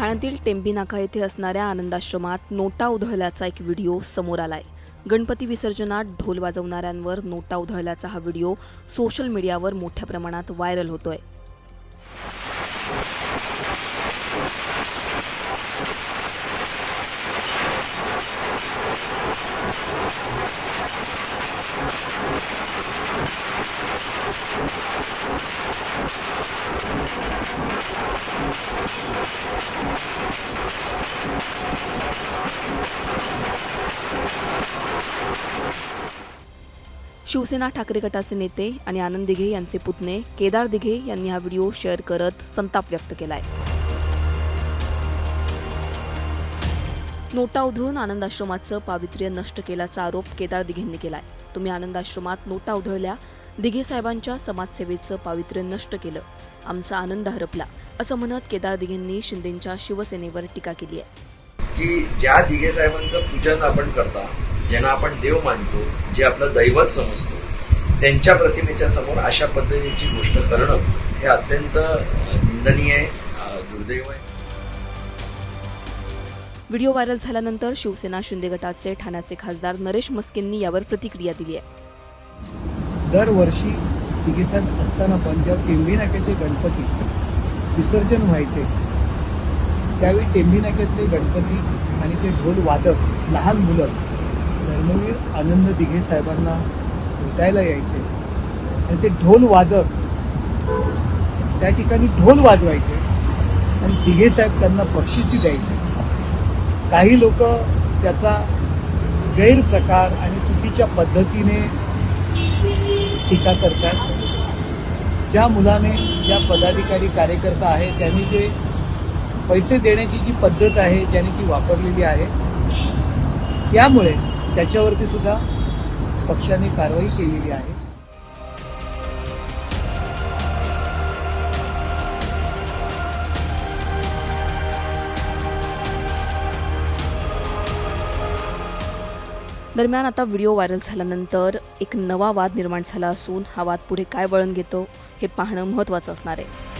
ठाण्यातील टेंबीनाका येथे असणाऱ्या आनंदाश्रमात नोटा उधळल्याचा एक व्हिडिओ समोर आलाय. गणपती विसर्जनात ढोल वाजवणाऱ्यांवर नोटा उधळल्याचा हा व्हिडिओ सोशल मीडियावर मोठ्या प्रमाणात व्हायरल होतोय. शिवसेना ठाकरे गटाचे नेते आणि आनंद दिघे यांचे पुतणे केदार दिघे यांनी हा व्हिडिओ शेअर करत संताप व्यक्त केलाय. नोटा उधळून आनंद आश्रमाचं पावित्र्य नष्ट केल्याचा आरोप केदार दिघेंनी केलाय. तुम्ही आनंद आश्रमात नोटा उधळल्या दिघे साहेबांच्या समाजसेवेचं पावित्र्य नष्ट केलं. आमचा आनंद हरपला असं म्हणत केदार दिघेंनी शिंदेंच्या शिवसेनेवर टीका केली आहे. की ज्या दिघे साहेबांचं पूजन आपण करता ज्यांना आपण देव मानतो जे आपलं दैवत समजतो त्यांच्या प्रतिमेच्या समोर अशा पद्धतीची गोष्ट करणं हे अत्यंत निंदनीय आहे दुर्दैव आहे. व्हिडिओ व्हायरल झाल्यानंतर शिवसेना शिंदे गटाचे ठाण्याचे खासदार नरेश मस्केंनी यावर प्रतिक्रिया दिली आहे. दरवर्षी तिघेसात असताना पण जेव्हा टेंबी नाक्याचे गणपती विसर्जन व्हायचे. त्यावेळी टेंबी नाक्यातले गणपती आणि ते ढोल वादक लहान मुलं धर्मवीर आनंद दिघे साहेबांना भेटायला यायचे. आणि ते ढोल वादक त्या ठिकाणी ढोल वाजवायचे आणि दिघे साहेब त्यांना बक्षिसी द्यायचे. काही लोक त्याचा गैरप्रकार आणि चुकीच्या पद्धतीने टीका करतात. ज्या मुलाने ज्या पदाधिकारी कार्यकर्ता आहे त्यांनी जे पैसे देण्याची जी पद्धत आहे ज्यांनी ती वापरलेली आहे त्यामुळे त्याच्यावरती सुद्धा पक्षाने कारवाई केलेली आहे. दरम्यान आता व्हिडिओ व्हायरल झाल्यानंतर एक नवा वाद निर्माण झाला असून हा वाद पुढे काय वळण घेतो हे पाहणं महत्त्वाचं असणार आहे.